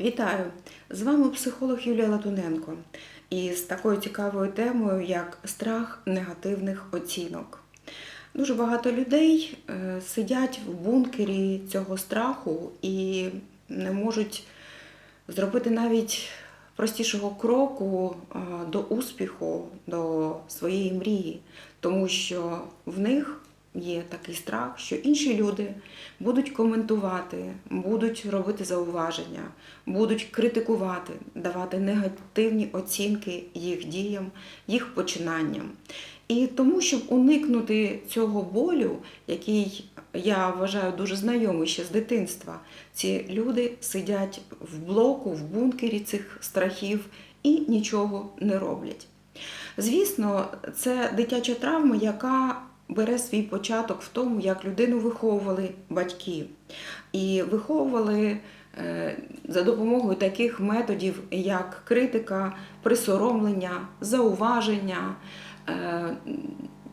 Вітаю! З вами психолог Юлія Латуненко і з такою цікавою темою, як страх негативних оцінок. Дуже багато людей е, сидять в бункері цього страху і не можуть зробити навіть простішого кроку е, до успіху, до своєї мрії, тому що в них є такий страх, що інші люди будуть коментувати, будуть робити зауваження, будуть критикувати, давати негативні оцінки їх діям, їх починанням. І тому, щоб уникнути цього болю, який я вважаю дуже знайомий ще з дитинства, ці люди сидять в блоку, в бункері цих страхів і нічого не роблять. Звісно, це дитяча травма, яка бере свій початок в тому, як людину виховували батьки. І виховували е, за допомогою таких методів, як критика, присоромлення, зауваження. е,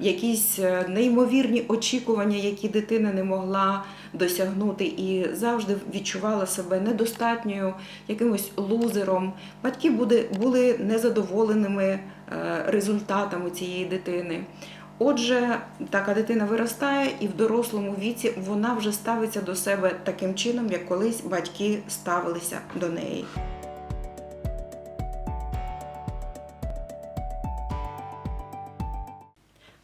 Якісь е, неймовірні очікування, які дитина не могла досягнути, і завжди відчувала себе недостатньою, якимось лузером. Батьки були, незадоволеними результатами цієї дитини. Отже, така дитина виростає, і в дорослому віці вона вже ставиться до себе таким чином, як колись батьки ставилися до неї.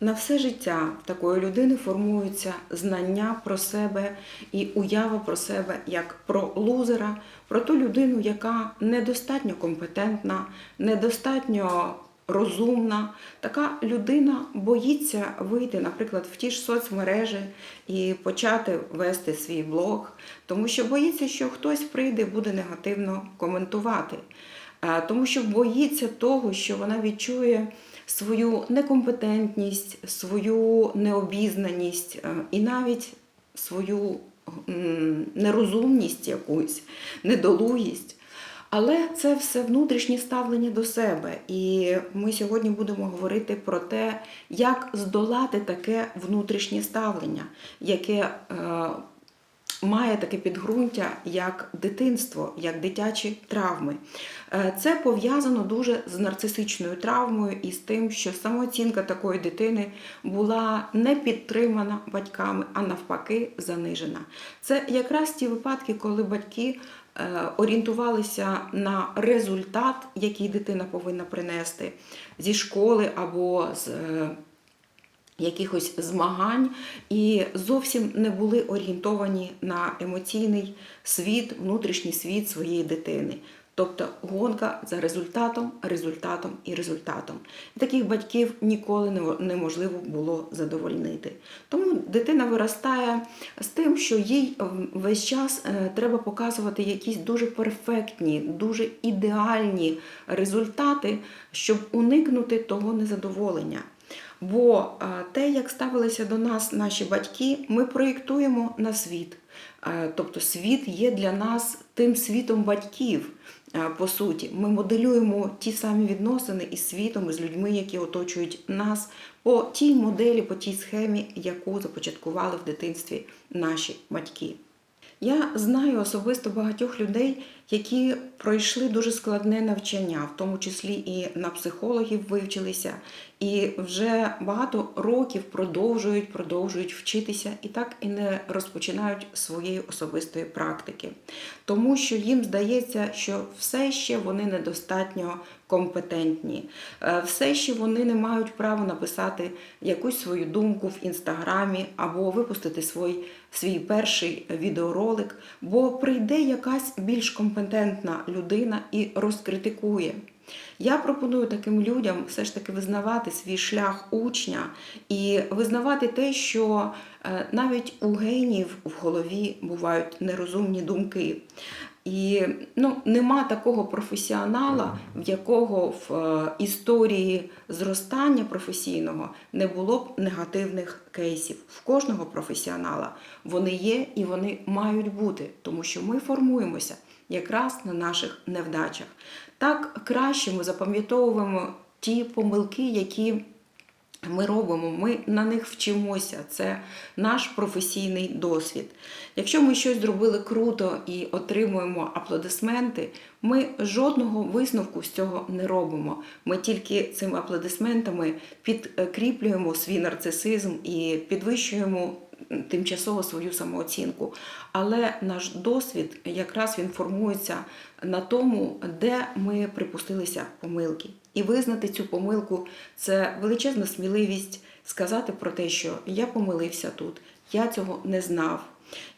На все життя такої людини формуються знання про себе і уява про себе як про лузера, про ту людину, яка недостатньо компетентна, недостатньо розумна. Така людина боїться вийти, наприклад, в ті ж соцмережі і почати вести свій блог, тому що боїться, що хтось прийде і буде негативно коментувати. Е, Тому що боїться того, що вона відчує свою некомпетентність, свою необізнаність е, і навіть свою нерозумність якусь, недолугість. Але це все внутрішнє ставлення до себе. І ми сьогодні будемо говорити про те, як здолати таке внутрішнє ставлення, яке е, має таке підґрунтя, як дитинство, як дитячі травми. Е, Це пов'язано дуже з нарцисичною травмою і з тим, що самооцінка такої дитини була не підтримана батьками, а навпаки, занижена. Це якраз ті випадки, коли батьки орієнтувалися на результат, який дитина повинна принести зі школи або з. е, якихось змагань і зовсім не були орієнтовані на емоційний світ, внутрішній світ своєї дитини. Тобто гонка за результатом, результатом і результатом. Таких батьків ніколи неможливо було задовольнити. Тому дитина виростає з тим, що їй весь час е, треба показувати якісь дуже перфектні, дуже ідеальні результати, щоб уникнути того незадоволення. Бо е, те, як ставилися до нас наші батьки, ми проєктуємо на світ. Е, Тобто світ є для нас тим світом батьків. Е, По суті, ми моделюємо ті самі відносини із світом, із людьми, які оточують нас, по тій моделі, по тій схемі, яку започаткували в дитинстві наші батьки. Я знаю особисто багатьох людей, які пройшли дуже складне навчання, в тому числі і на психологів вивчилися, і вже багато років продовжують, продовжують вчитися і так і не розпочинають своєї особистої практики, тому що їм здається, що все ще вони недостатньо компетентні, Е, все ще вони не мають права написати якусь свою думку в інстаграмі або випустити свій, свій перший відеоролик, бо прийде якась більш компетентна людина і розкритикує. Я пропоную таким людям все ж таки визнавати свій шлях учня і визнавати те, що е, навіть у генів в голові бувають нерозумні думки. І ну, нема такого професіонала, в якого в е, історії зростання професійного не було б негативних кейсів. В кожного професіонала вони є і вони мають бути, тому що ми формуємося якраз на наших невдачах. Так краще ми запам'ятовуємо ті помилки, які ми робимо, ми на них вчимося. Це наш професійний досвід. Якщо ми щось зробили круто і отримуємо аплодисменти, ми жодного висновку з цього не робимо. Ми тільки цими аплодисментами підкріплюємо свій нарцисизм і підвищуємо тимчасово свою самооцінку. Але наш досвід якраз він формується на тому, де ми припустилися помилки. І визнати цю помилку це величезна сміливість сказати про те, що я помилився тут, я цього не знав.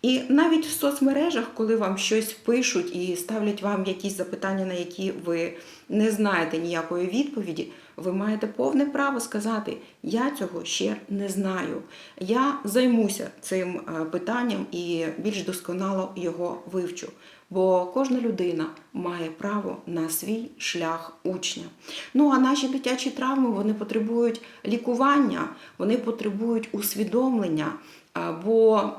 І навіть в соцмережах, коли вам щось пишуть і ставлять вам якісь запитання, на які ви не знаєте ніякої відповіді, ви маєте повне право сказати: Я цього ще не знаю. Я займуся цим е, питанням і більш досконало його вивчу. Бо кожна людина має право на свій шлях учня. Ну а наші дитячі травми вони потребують лікування, вони потребують усвідомлення. Бо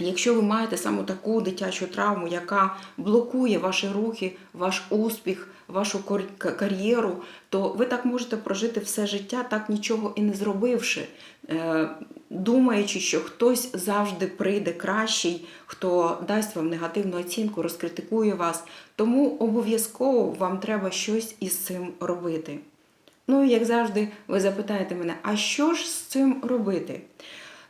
Якщо ви маєте саме таку дитячу травму, яка блокує ваші рухи, ваш успіх, вашу кар'єру, то ви так можете прожити все життя, так нічого і не зробивши, е, думаючи, що хтось завжди прийде кращий, хто дасть вам негативну оцінку, розкритикує вас. Тому обов'язково вам треба щось із цим робити. Ну і як завжди, ви запитаєте мене, а що ж з цим робити?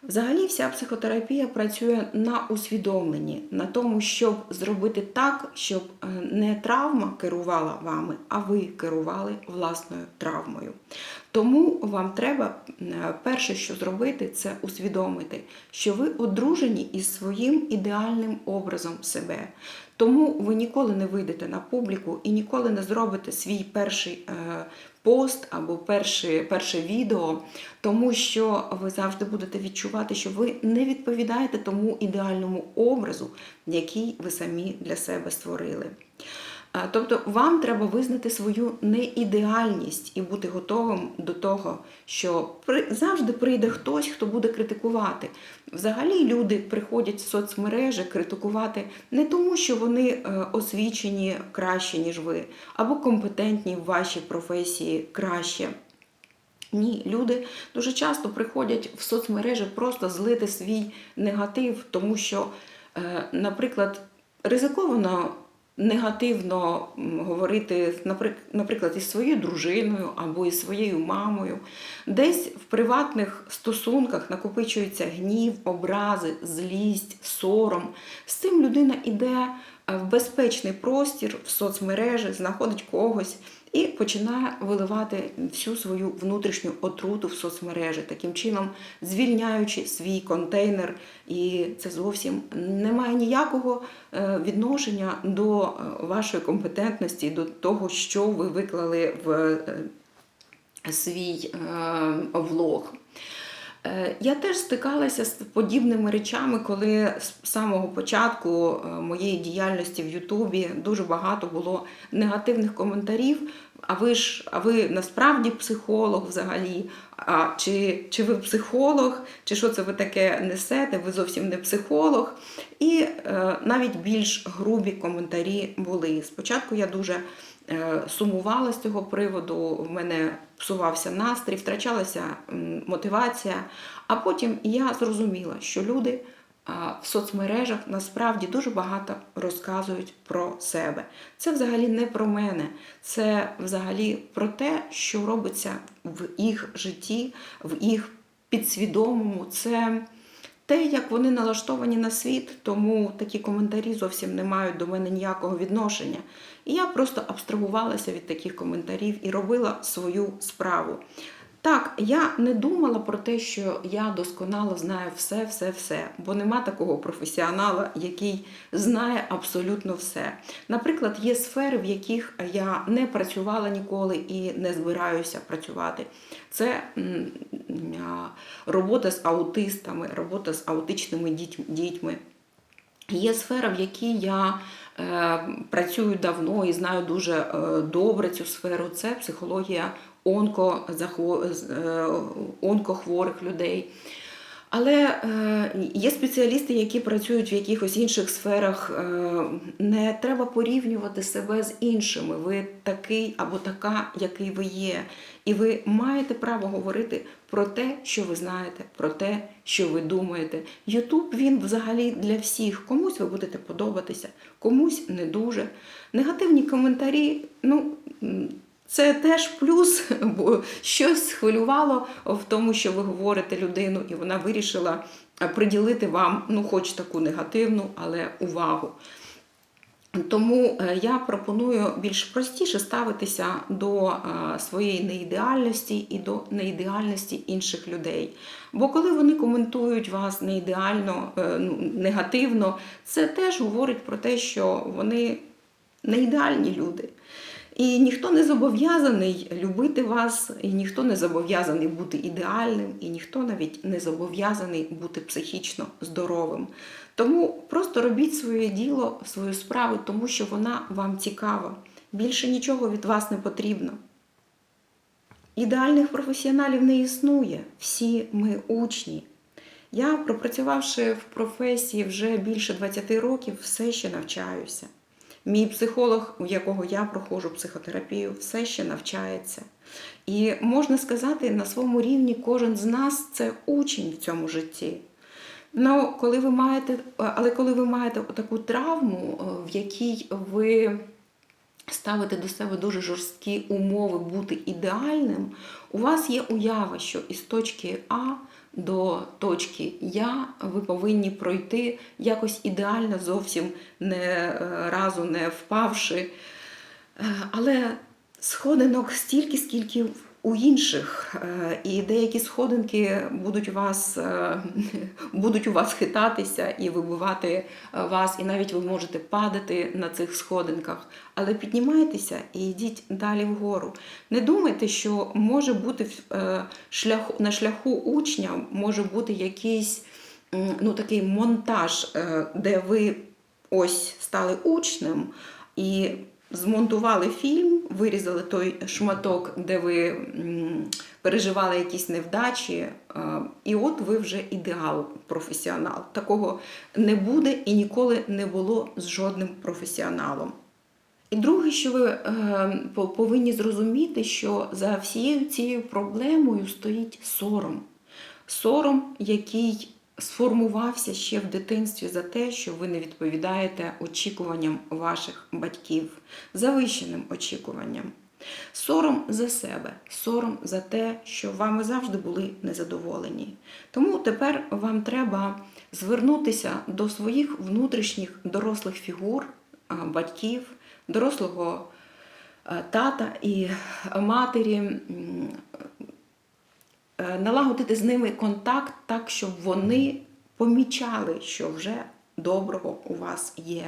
Взагалі, вся психотерапія працює на усвідомленні, на тому, щоб зробити так, щоб е, не травма керувала вами, а ви керували власною травмою. Тому вам треба перше, що зробити, це усвідомити, що ви одружені із своїм ідеальним образом себе. Тому ви ніколи не вийдете на публіку і ніколи не зробите свій перший е, пост або перше, перше відео, тому що ви завжди будете відчувати, що ви не відповідаєте тому ідеальному образу, який ви самі для себе створили. А, Тобто вам треба визнати свою неідеальність і бути готовим до того, що завжди прийде хтось, хто буде критикувати. Взагалі люди приходять в соцмережі критикувати не тому, що вони е, освічені краще, ніж ви, або компетентні в вашій професії краще. Ні, люди дуже часто приходять в соцмережі просто злити свій негатив, тому що, е, наприклад, ризиковано негативно говорити, наприк- наприклад, із своєю дружиною або із своєю мамою. Десь в приватних стосунках накопичується гнів, образи, злість, сором. З цим людина йде е, в безпечний простір, в соцмережі, знаходить когось і починає виливати всю свою внутрішню отруту в соцмережі, таким чином звільняючи свій контейнер. І це зовсім не має ніякого е, відношення до е, вашої компетентності, до того, що ви виклали в е, свій влог. Е, Я теж стикалася з подібними речами, коли з самого початку е, моєї діяльності в Ютубі дуже багато було негативних коментарів. А ви ж, а ви насправді психолог взагалі? А чи, чи ви психолог, чи що це ви таке несете? Ви зовсім не психолог. І е, навіть більш грубі коментарі були. Спочатку я дуже сумувала з цього приводу, в мене псувався настрій, втрачалася мотивація. А потім я зрозуміла, що люди в соцмережах насправді дуже багато розказують про себе. Це взагалі не про мене, це взагалі про те, що робиться в їх житті, в їх підсвідомому. Це те, як вони налаштовані на світ, тому такі коментарі зовсім не мають до мене ніякого відношення. І я просто абстрагувалася від таких коментарів і робила свою справу. Так, я не думала про те, що я досконало знаю все, все, все, бо нема такого професіонала, який знає абсолютно все. Наприклад, є сфери, в яких я не працювала ніколи і не збираюся працювати. Це робота з аутистами, робота з аутичними дітьми. Є сфера, в якій я працюю давно і знаю дуже е, добре цю сферу. Це психологія е, онкохворих людей. Але е, є спеціалісти, які працюють в якихось інших сферах. Е, не треба порівнювати себе з іншими. Ви такий або така, який ви є. І ви маєте право говорити про те, що ви знаєте, про те, що ви думаєте. Ютуб він взагалі для всіх. Комусь ви будете подобатися, комусь не дуже. Негативні коментарі, ну. Це теж плюс, бо щось схвилювало в тому, що ви говорите людину, і вона вирішила е, приділити вам, ну, хоч таку негативну, але увагу. Тому е, я пропоную більш простіше ставитися до е, своєї неідеальності і до неідеальності інших людей. Бо коли вони коментують вас неідеально, ну, негативно, це теж говорить про те, що вони не ідеальні люди. І ніхто не зобов'язаний любити вас, і ніхто не зобов'язаний бути ідеальним, і ніхто навіть не зобов'язаний бути психічно здоровим. Тому просто робіть своє діло, свою справу, тому що вона вам цікава. Більше нічого від вас не потрібно. Ідеальних професіоналів не існує. Всі ми учні. Я, пропрацювавши в професії вже більше 20 років, все ще навчаюся. Мій психолог, у якого я проходжу психотерапію, все ще навчається. І можна сказати, на своєму рівні кожен з нас це учень в цьому житті. Ну, коли ви маєте, але коли ви маєте таку травму, в якій ви ставите до себе дуже жорсткі умови бути ідеальним, у вас є уява, що із точки А до точки Я ви повинні пройти якось ідеально, зовсім не е, разу не впавши. Е, Але сходинок стільки, скільки у інших, Е, і деякі сходинки будуть вас, е, будуть у вас хитатися і вибивати е, вас, і навіть ви можете падати на цих сходинках. Але піднімайтеся і йдіть далі вгору. Не думайте, що може бути шляху, на шляху учня може бути якийсь ну, такий монтаж, де ви ось стали учнем і змонтували фільм, вирізали той шматок, де ви переживали якісь невдачі, е, і от ви вже ідеал професіонал. Такого не буде і ніколи не було з жодним професіоналом. І друге, що ви е, повинні зрозуміти, що за всією цією проблемою стоїть сором. Сором, який сформувався ще в дитинстві за те, що ви не відповідаєте очікуванням ваших батьків, завищеним очікуванням. Сором за себе, сором за те, що вами завжди були незадоволені. Тому тепер вам треба звернутися до своїх внутрішніх дорослих фігур, батьків, дорослого е, тата і матері, налагодити з ними контакт так, щоб вони помічали, що вже доброго у вас є.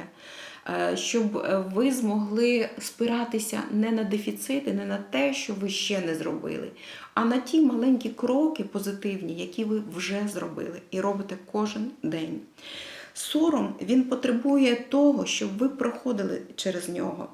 Е, Щоб е, ви змогли спиратися не на дефіцити, не на те, що ви ще не зробили, а на ті маленькі кроки позитивні, які ви вже зробили і робите кожен день. Сором він потребує того, щоб ви проходили через нього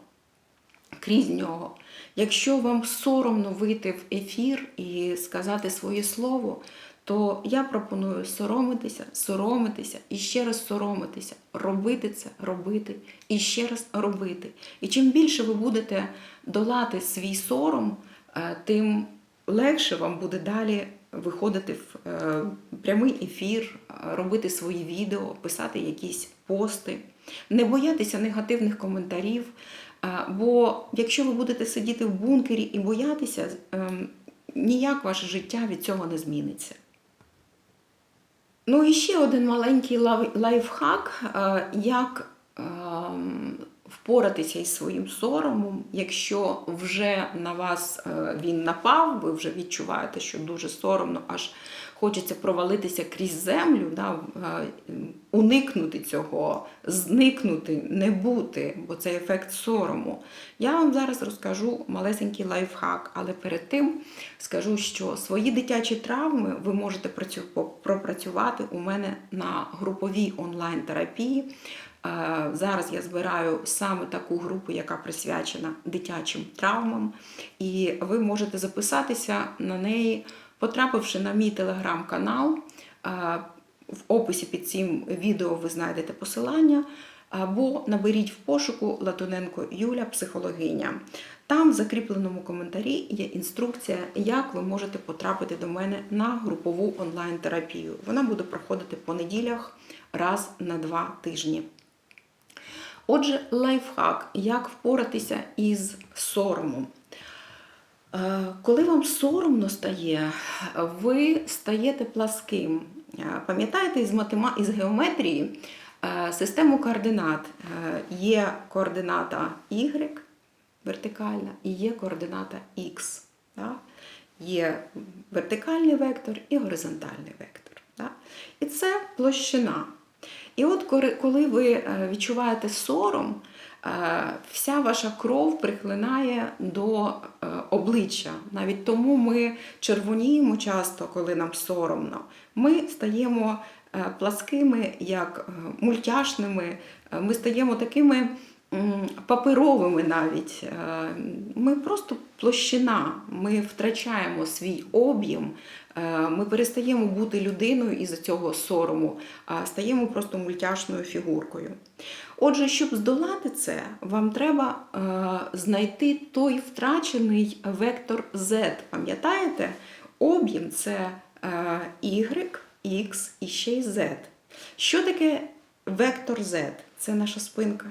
крізь нього. Якщо вам соромно вийти в ефір і сказати своє слово, то я пропоную соромитися, соромитися і ще раз соромитися, робити це, робити і ще раз робити. І чим більше ви будете долати свій сором, е, тим легше вам буде далі виходити в е, прямий ефір, робити свої відео, писати якісь пости, не боятися негативних коментарів. Е, Бо якщо ви будете сидіти в бункері і боятися, ем, ніяк ваше життя від цього не зміниться. Ну і ще один маленький лайфхак, е, як ем, впоратися із своїм соромом, якщо вже на вас е, він напав, ви вже відчуваєте, що дуже соромно, аж хочеться провалитися крізь землю, да, е, уникнути цього, зникнути, не бути, бо це ефект сорому. Я вам зараз розкажу малесенький лайфхак, але перед тим скажу, що свої дитячі травми ви можете пропрацювати у мене на груповій онлайн-терапії. Е, Зараз я збираю саме таку групу, яка присвячена дитячим травмам, і ви можете записатися на неї, потрапивши на мій телеграм-канал. В описі під цим відео ви знайдете посилання. Або наберіть в пошуку Латуненко Юля, психологиня. Там в закріпленому коментарі є інструкція, як ви можете потрапити до мене на групову онлайн-терапію. Вона буде проходити по неділях раз на два тижні. Отже, лайфхак, як впоратися із соромом. Е, Коли вам соромно стає, ви стаєте пласким. Е, Пам'ятаєте із матема... із геометрії е, систему координат. Є координата Y вертикальна і є координата X. Да? Є вертикальний вектор і горизонтальний вектор. Да? І це площина. І от коли- ви відчуваєте сором, вся ваша кров прихлинає до е, обличчя. Навіть тому ми червоніємо часто, коли нам соромно. Ми стаємо е, пласкими, як е, мультяшними, е, ми стаємо такими паперовими навіть. Е, Ми просто площина, ми втрачаємо свій об'єм, е, ми перестаємо бути людиною із цього сорому, а стаємо просто мультяшною фігуркою. Отже, щоб здолати це, вам треба е, знайти той втрачений вектор Z. Пам'ятаєте? Об'єм це е, Y, X і ще й Z. Що таке вектор Z? Це наша спинка.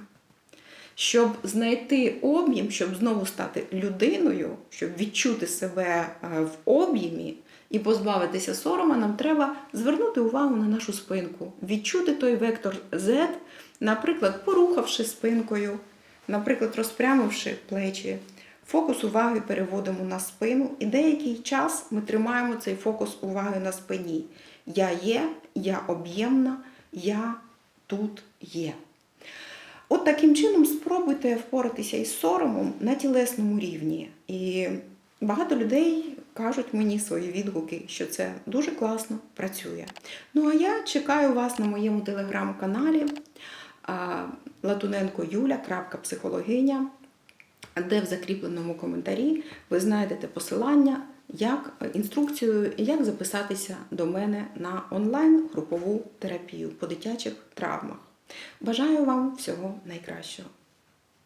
Щоб знайти об'єм, щоб знову стати людиною, щоб відчути себе е, в об'ємі і позбавитися сорома, нам треба звернути увагу на нашу спинку, відчути той вектор Z, наприклад, порухавши спинкою, наприклад, розпрямивши плечі. Фокус уваги переводимо на спину, і деякий час ми тримаємо цей фокус уваги на спині. Я є, я об'ємна, я тут є. От таким чином спробуйте впоратися із соромом на тілесному рівні. І багато людей кажуть мені свої відгуки, що це дуже класно працює. Ну а я чекаю вас на моєму телеграм-каналі Латуненко Юля, психологиня, де в закріпленому коментарі ви знайдете посилання, як інструкцію, як записатися до мене на онлайн групову терапію по дитячих травмах. Бажаю вам всього найкращого.